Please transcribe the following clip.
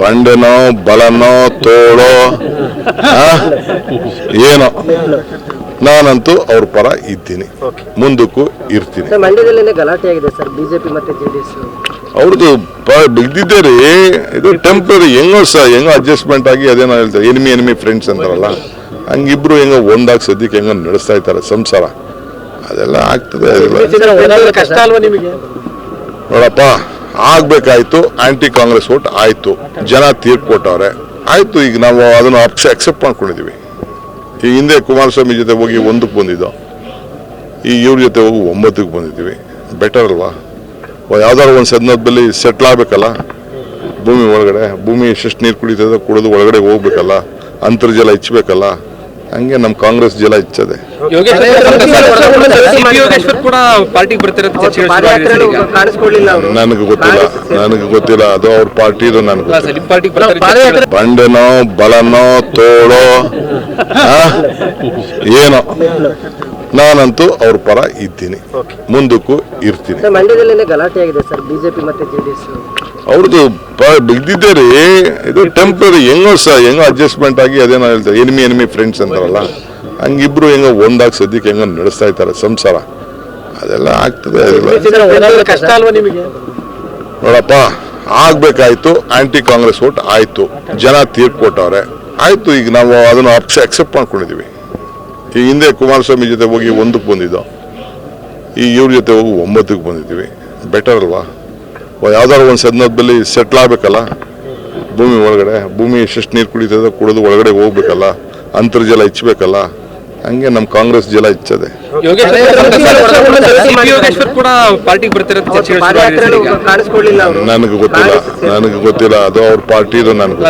ಬಂಡೆನೋ ಬಲನೋ ತೋಳೋ? ಏನೋ. ನಾನಂತೂ ಅವ್ರ ಪರ ಇದ್ದೀನಿ. ಮುಂದಕ್ಕೂ ಇರ್ತೀನಿ. ಸರ್ ಗಲಾಟೆ ಆಗಿದೆ ಸರ್ ಬಿಜೆಪಿ ಮತ್ತೆ ಜೆಡಿಎಸ್ ಅವ್ರದ್ದು ಬಿದ್ದಿದ್ದೇ ರೀ ಇದು ಟೆಂಪ್ರರಿ ಹೆಂಗೋ ಸ ಹೆಂಗೋ ಅಡ್ಜಸ್ಟ್ಮೆಂಟ್ ಆಗಿ ಅದೇನೋ ಹೇಳ್ತಾರೆ ಎನಿಮಿ ಎನಿಮಿ ಫ್ರೆಂಡ್ಸ್ ಅಂತಾರಲ್ಲ ಹಂಗಿಬ್ರು ಹೆಂಗೋ ಒಂದಾಗಿ ಸದ್ಯಕ್ಕೆ ಹೆಂಗೋ ನಡೆಸ್ತಾ ಇದ್ದಾರೆ ಸಂಸಾರ. ಅದೆಲ್ಲ ಆಗ್ತದೆ ನೋಡಪ್ಪ. ಆಗ್ಬೇಕಾಯ್ತು ಆಂಟಿ ಕಾಂಗ್ರೆಸ್ ಓಟ್ ಆಯ್ತು. ಜನ ತೀರ್ಪು ಕೊಟ್ಟವ್ರೆ ಆಯ್ತು, ಈಗ ನಾವು ಅದನ್ನು ಅಪ್ಸ ಅಕ್ಸೆಪ್ಟ್ ಮಾಡ್ಕೊಂಡಿದೀವಿ. ಈ ಹಿಂದೆ ಕುಮಾರಸ್ವಾಮಿ ಜೊತೆ ಹೋಗಿ ಒಂದಕ್ಕೆ ಬಂದಿದ್ದೋ. ಈ ಇವ್ರ ಜೊತೆ ಹೋಗಿ ಒಂಬತ್ತಕ್ಕೆ ಬಂದಿದ್ದೀವಿ. ಬೆಟರ್ ಅಲ್ವಾ? ಯಾವ್ದಾದ್ರು ಒಂದು ಸದನದಲ್ಲಿ ಸೆಟ್ಲ್ ಆಗ್ಬೇಕಲ್ಲ? ಭೂಮಿ ಒಳಗಡೆ, ಭೂಮಿ ಎಷ್ಟೆಷ್ಟು ನೀರು ಕುಡಿತದೆ, ಕುಡಿದು ಒಳಗಡೆ ಹೋಗ್ಬೇಕಲ್ಲ? ಅಂತರ್ಜಲ ಹೆಚ್ಚಬೇಕಲ್ಲ? ಹಂಗೆ ನಮ್ಮ ಕಾಂಗ್ರೆಸ್ ಜಲ ಅವರು. ನನಗೆ ಗೊತ್ತಿಲ್ಲ ನನಗೆ ಗೊತ್ತಿಲ್ಲ ಅದು ಅವ್ರ ಪಾರ್ಟಿದು ನನಗೆ ಬಂಡೆನೋ ಬಲನೋ ತೋಳೋ? ಏನೋ. ನಾನಂತೂ ಅವ್ರ ಪರ ಇದ್ದೀನಿ. ಮುಂದಕ್ಕೂ ಇರ್ತೀನಿ. ಗಲಾಟೆ ಆಗಿದೆ ಸರ್ ಬಿಜೆಪಿ ಮತ್ತೆ ಜೆಡಿಎಸ್ ಅವ್ರದ್ದು ಬಿದ್ದಿದ್ದೇ ರೀ ಇದು ಟೆಂಪ್ರರಿ ಹೆಂಗೋ ಸಹ ಹೆಂಗೋ ಅಡ್ಜಸ್ಟ್ಮೆಂಟ್ ಆಗಿ ಅದೇನೋ ಹೇಳ್ತಾರೆ ಎನಿಮಿ ಎನಿಮಿ ಫ್ರೆಂಡ್ಸ್ ಅಂತಾರಲ್ಲ. ಹಂಗಿಬ್ರು ಹೆಂಗೋ ಒಂದಾಗಿ ಸದ್ಯಕ್ಕೆ ಹೆಂಗೋ ನಡೆಸ್ತಾ ಇದ್ದಾರೆ ಸಂಸಾರ. ಅದೆಲ್ಲ ಆಗ್ತದೆ ನೋಡಪ್ಪ, ಆಗ್ಬೇಕಾಯ್ತು ಆಂಟಿ ಕಾಂಗ್ರೆಸ್ ಓಟ್ ಆಯ್ತು. ಜನ ತೀರ್ಪು ಕೊಟ್ಟವ್ರೆ ಆಯ್ತು, ಈಗ ನಾವು ಅದನ್ನು ಅಪ್ಸ ಅಕ್ಸೆಪ್ಟ್ ಮಾಡ್ಕೊಂಡಿದೀವಿ ಈ ಹಿಂದೆ ಕುಮಾರಸ್ವಾಮಿ ಜೊತೆ ಹೋಗಿ ಒಂದಕ್ಕೆ ಬಂದಿದ್ದೋ, ಈ ಇವ್ರ ಜೊತೆ ಹೋಗಿ ಒಂಬತ್ತಕ್ಕೆ ಬಂದಿದ್ದೀವಿ. ಬೆಟರ್ ಅಲ್ವಾ? ಯಾವ್ದಾದ್ರು ಒಂದು ಸದನದಲ್ಲಿ ಸೆಟ್ಲ್ ಆಗ್ಬೇಕಲ್ಲ? ಭೂಮಿ ಒಳಗಡೆ ಭೂಮಿ ಎಷ್ಟೆಷ್ಟು ನೀರು ಕುಡಿತದೆ ಕುಡಿದು ಒಳಗಡೆ ಹೋಗ್ಬೇಕಲ್ಲ ಅಂತರ್ಜಲ ಹೆಚ್ಚಬೇಕಲ್ಲ ಹಂಗೆ ನಮ್ಮ ಕಾಂಗ್ರೆಸ್ ಜಲ ಹೆಚ್ಚದೆ ಯೋಗೇಶ್ವರ್ ಯೋಗೇಶ್ವರ್ ಕೂಡ ಪಾರ್ಟಿಗೆ ಬರ್ತಿರೋ ಚರ್ಚೆ ಪಾದಯಾತ್ರೆ ನನಗೆ ಗೊತ್ತಿಲ್ಲ ನನಗೆ ಗೊತ್ತಿಲ್ಲ ಅದು ಅವ್ರ ಪಾರ್ಟಿದು ನನಗೆ